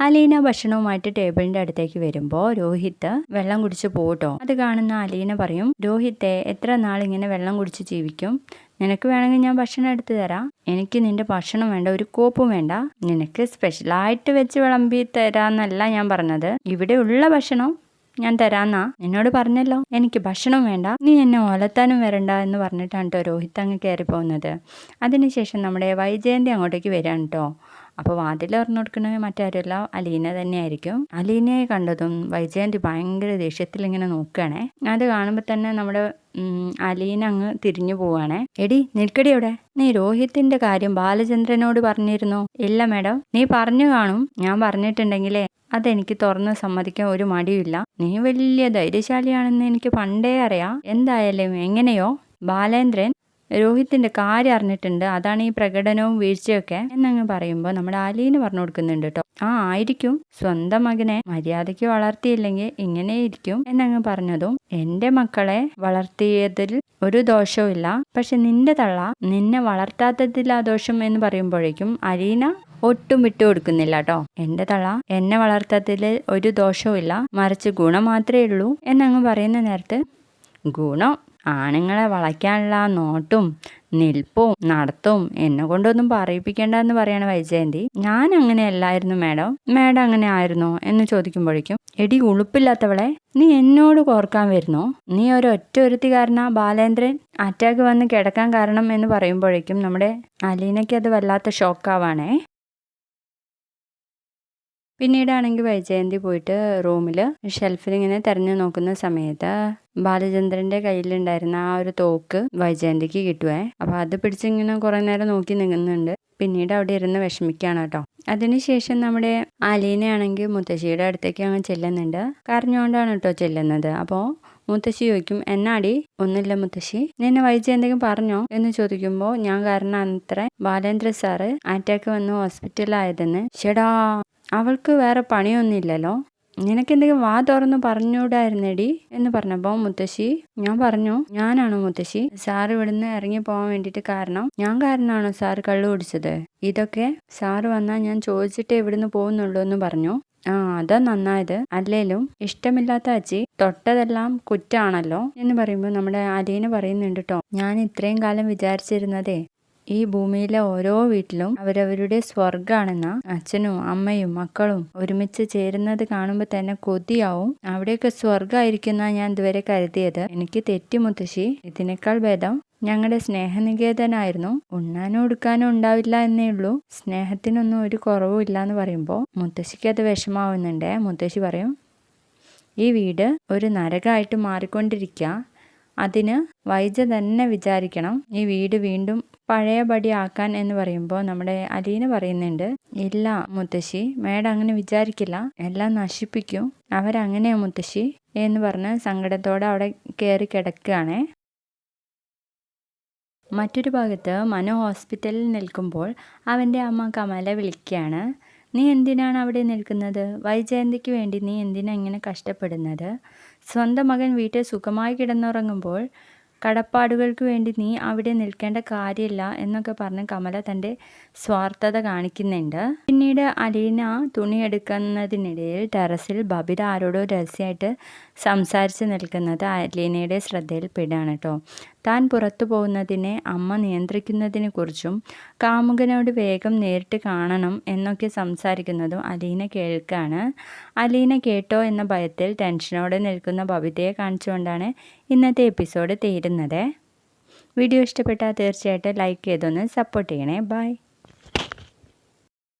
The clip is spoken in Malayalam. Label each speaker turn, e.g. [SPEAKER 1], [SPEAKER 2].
[SPEAKER 1] അലീന ഭക്ഷണവുമായിട്ട് ടേബിളിന്റെ അടുത്തേക്ക് വരുമ്പോൾ രോഹിത്ത് വെള്ളം കുടിച്ച് പോട്ടോ. അത് കാണുന്ന അലീന പറയും രോഹിത്തെ എത്ര നാൾ ഇങ്ങനെ വെള്ളം കുടിച്ച് ജീവിക്കും? നിനക്ക് വേണമെങ്കിൽ ഞാൻ ഭക്ഷണം എടുത്തു തരാം. എനിക്ക് നിന്റെ ഭക്ഷണം വേണ്ട ഒരു കോപ്പും വേണ്ട. നിനക്ക് സ്പെഷ്യലായിട്ട് വെച്ച് വിളമ്പി തരാന്നല്ല ഞാൻ പറഞ്ഞത്. ഇവിടെ ഉള്ള ഭക്ഷണം ഞാൻ തരാന്നാ. എന്നോട് പറഞ്ഞല്ലോ എനിക്ക് ഭക്ഷണം വേണ്ട. നീ എന്നെ ഓലത്താനും വരണ്ട എന്ന് പറഞ്ഞിട്ടാണ് കേട്ടോ രോഹിത് അങ്ങ് കയറി പോകുന്നത് അതിനുശേഷം നമ്മുടെ വൈജയന്തി അങ്ങോട്ടേക്ക് വരികയാണ് കേട്ടോ അപ്പോൾ വാതിൽ തുറന്നു കൊടുക്കുന്നത് മറ്റാരുമല്ല അലീന തന്നെയായിരിക്കും. അലീനയെ കണ്ടതും വൈജയന്തി ഭയങ്കര ദേഷ്യത്തിൽ ഇങ്ങനെ നോക്കുകയാണേ. അത് കാണുമ്പോൾ തന്നെ നമ്മുടെ അലീന അങ്ങ് തിരിഞ്ഞു പോവാണേ എടി നിൽക്കടി അവിടെ. നീ രോഹിത്തിന്റെ കാര്യം ബാലചന്ദ്രനോട് പറഞ്ഞിരുന്നോ? ഇല്ല മേഡം. നീ പറഞ്ഞു കാണും. ഞാൻ പറഞ്ഞിട്ടുണ്ടെങ്കിലേ അതെനിക്ക് തുറന്ന് സമ്മതിക്കാൻ ഒരു മടിയില്ല നീ വലിയ ധൈര്യശാലിയാണെന്ന് എനിക്ക് പണ്ടേ അറിയാം. എന്തായാലും എങ്ങനെയോ ബാലേന്ദ്രൻ രോഹിത്തിന്റെ കാര്യം അറിഞ്ഞിട്ടുണ്ട്. അതാണ് ഈ പ്രകടനവും വീഴ്ചയൊക്കെ എന്നങ്ങ് പറയുമ്പോൾ നമ്മുടെ ആലീന് പറഞ്ഞു കൊടുക്കുന്നുണ്ട് കേട്ടോ ആ ആയിരിക്കും. സ്വന്തം മകനെ മര്യാദയ്ക്ക് വളർത്തിയില്ലെങ്കിൽ ഇങ്ങനെ ഇരിക്കും എന്നങ്ങ് പറഞ്ഞതും എന്റെ മക്കളെ വളർത്തിയതിൽ ഒരു ദോഷവും ഇല്ല. പക്ഷെ നിന്റെ തള്ള നിന്നെ വളർത്താത്തതിൽ ആ ദോഷം എന്ന് പറയുമ്പോഴേക്കും അലീന ഒട്ടും വിട്ടു കൊടുക്കുന്നില്ല കേട്ടോ എന്റെ തള എന്നെ വളർത്തതിൽ ഒരു ദോഷവും ഇല്ല. മറിച്ച് ഗുണം മാത്രമേ ഉള്ളൂ എന്നങ്ങ് പറയുന്ന നേരത്ത് ഗുണം ആണുങ്ങളെ വളയ്ക്കാനുള്ള നോട്ടും നിൽപ്പും നടത്തും എന്നെ കൊണ്ടൊന്നും പറയിപ്പിക്കേണ്ട എന്ന് പറയാണ് വൈജയന്തി. ഞാൻ അങ്ങനെ അല്ലായിരുന്നു മാഡം. മാഡം അങ്ങനെ ആയിരുന്നോ എന്ന് ചോദിക്കുമ്പോഴേക്കും എടി ഉളുപ്പില്ലാത്തവളെ നീ എന്നോട് കോർക്കാൻ വരുന്നോ? നീ ഒരു ഒറ്റ കാരണ ബാലേന്ദ്രൻ? അറ്റാക്ക് വന്ന് കിടക്കാൻ കാരണം എന്ന് പറയുമ്പോഴേക്കും നമ്മുടെ അലീനയ്ക്ക് അത് വല്ലാത്ത ഷോക്കാവാണേ പിന്നീടാണെങ്കിൽ വൈജയന്തി പോയിട്ട് റൂമിൽ ഷെൽഫിൽ ഇങ്ങനെ തെരഞ്ഞു നോക്കുന്ന സമയത്ത് ബാലചന്ദ്രന്റെ കയ്യിലുണ്ടായിരുന്ന ആ ഒരു തോക്ക് വൈജയന്തിക്ക് കിട്ടുവേ. അപ്പൊ അത് പിടിച്ചിങ്ങനെ കുറേ നേരം നോക്കി നിൽക്കുന്നുണ്ട് പിന്നീട് അവിടെ ഇരുന്ന് വിഷമിക്കുകയാണ് കേട്ടോ. അതിനുശേഷം നമ്മുടെ അലീനയാണെങ്കിൽ മുത്തശ്ശിയുടെ അടുത്തേക്ക് അങ്ങ് ചെല്ലുന്നുണ്ട്. കരഞ്ഞുകൊണ്ടാണ് കേട്ടോ ചെല്ലുന്നത്. അപ്പോൾ മുത്തശ്ശി ചോദിക്കും എന്നാടി? ഒന്നില്ല മുത്തശ്ശി. നിന്നെ വൈദ്യ എന്തെങ്കിലും പറഞ്ഞോ? എന്ന് ചോദിക്കുമ്പോൾ ഞാൻ കാരണം അത്ര ബാലേന്ദ്ര സാറ് അറ്റാക്ക് വന്ന് ഹോസ്പിറ്റലായതെന്ന് ഷെടാ അവൾക്ക് വേറെ പണിയൊന്നുമില്ലല്ലോ. നിനക്കെന്തെങ്കിലും വാ തുറന്ന് പറഞ്ഞൂടായിരുന്നേടി എന്ന് പറഞ്ഞപ്പോൾ മുത്തശ്ശി ഞാൻ പറഞ്ഞു ഞാനാണോ മുത്തശ്ശി? സാർ ഇവിടുന്ന് ഇറങ്ങി പോകാൻ വേണ്ടിയിട്ട് കാരണം ഞാൻ കാരണമാണോ സാർ കള്ളു കുടിച്ചത്? ഇതൊക്കെ സാറ് വന്നാൽ ഞാൻ ചോദിച്ചിട്ടേ ഇവിടുന്ന് പോകുന്നുള്ളൂ എന്ന് പറഞ്ഞു. ആ അതാ നന്നായത്. അല്ലേലും ഇഷ്ടമില്ലാത്ത അച്ചി തൊട്ടതെല്ലാം കുറ്റാണല്ലോ എന്ന് പറയുമ്പോൾ നമ്മുടെ അലീന പറയുന്നുണ്ട് കേട്ടോ ഞാൻ ഇത്രയും കാലം വിചാരിച്ചിരുന്നതേ ഈ ഭൂമിയിലെ ഓരോ വീട്ടിലും അവരവരുടെ സ്വർഗാണെന്ന അച്ഛനും അമ്മയും മക്കളും ഒരുമിച്ച് ചേരുന്നത് കാണുമ്പോൾ തന്നെ കൊതിയാവും. അവിടെയൊക്കെ സ്വർഗമായിരിക്കുന്ന ഞാൻ ഇതുവരെ കരുതിയത്. എനിക്ക് തെറ്റി മുത്തശ്ശി ഇതിനേക്കാൾ ഭേദം ഞങ്ങളുടെ സ്നേഹനികേതനായിരുന്നു. ഉണ്ണാനും ഉടുക്കാനും ഉണ്ടാവില്ല എന്നേ ഉള്ളൂ. സ്നേഹത്തിനൊന്നും ഒരു കുറവും ഇല്ല എന്ന് പറയുമ്പോൾ മുത്തശ്ശിക്ക് അത് വിഷമാവുന്നുണ്ട്. മുത്തശ്ശി പറയും ഈ വീട് ഒരു നരകമായിട്ട് മാറിക്കൊണ്ടിരിക്കുക അതിന് വൈജ തന്നെ വിചാരിക്കണം ഈ വീട് വീണ്ടും പഴയപടി ആക്കാൻ എന്ന് പറയുമ്പോൾ നമ്മുടെ അലീന പറയുന്നുണ്ട് ഇല്ല മുത്തശ്ശി മേഡം അങ്ങനെ വിചാരിക്കില്ല എല്ലാം നശിപ്പിക്കും അവരങ്ങനെയാ മുത്തശ്ശി എന്ന് പറഞ്ഞ് സങ്കടത്തോടെ അവിടെ കയറി കിടക്കുകയാണേ. മറ്റൊരു ഭാഗത്ത് മനു ഹോസ്പിറ്റലിൽ നിൽക്കുമ്പോൾ അവന്റെ അമ്മ കമല വിളിക്കുകയാണ് നീ എന്തിനാണ് അവിടെ നിൽക്കുന്നത്? വൈജയന്തിക്ക് വേണ്ടി നീ എന്തിനാ ഇങ്ങനെ കഷ്ടപ്പെടുന്നത്? സ്വന്തം മകൻ വീട്ടിൽ സുഖമായി കിടന്നുറങ്ങുമ്പോൾ കടപ്പാടുകൾക്ക് വേണ്ടി നീ അവിടെ നിൽക്കേണ്ട കാര്യമില്ല എന്നൊക്കെ പറഞ്ഞ് കമല തന്റെ സ്വാർത്ഥത കാണിക്കുന്നുണ്ട്. പിന്നീട് അലീന തുണി എടുക്കുന്നതിനിടയിൽ ടെറസിൽ ബബിത ആരോടോ രഹസ്യമായിട്ട് സംസാരിച്ച് നിൽക്കുന്നത് അലീനയുടെ ശ്രദ്ധയിൽപ്പെടുകയാണ് കേട്ടോ. താൻ പുറത്തു പോകുന്നതിനെ അമ്മ നിയന്ത്രിക്കുന്നതിനെക്കുറിച്ചും കാമുകനോട് വേഗം നേരിട്ട് കാണണം എന്നൊക്കെ സംസാരിക്കുന്നതും അലീന കേൾക്കാണ്. അലീന കേട്ടോ എന്ന ഭയത്തിൽ ടെൻഷനോടെ നിൽക്കുന്ന ബബിതയെ കാണിച്ചുകൊണ്ടാണ് ഇന്നത്തെ എപ്പിസോഡ് തീരുന്നത്. വീഡിയോ ഇഷ്ടപ്പെട്ടാൽ തീർച്ചയായിട്ടും ലൈക്ക് ചെയ്തൊന്ന് സപ്പോർട്ട് ചെയ്യണേ. ബൈ.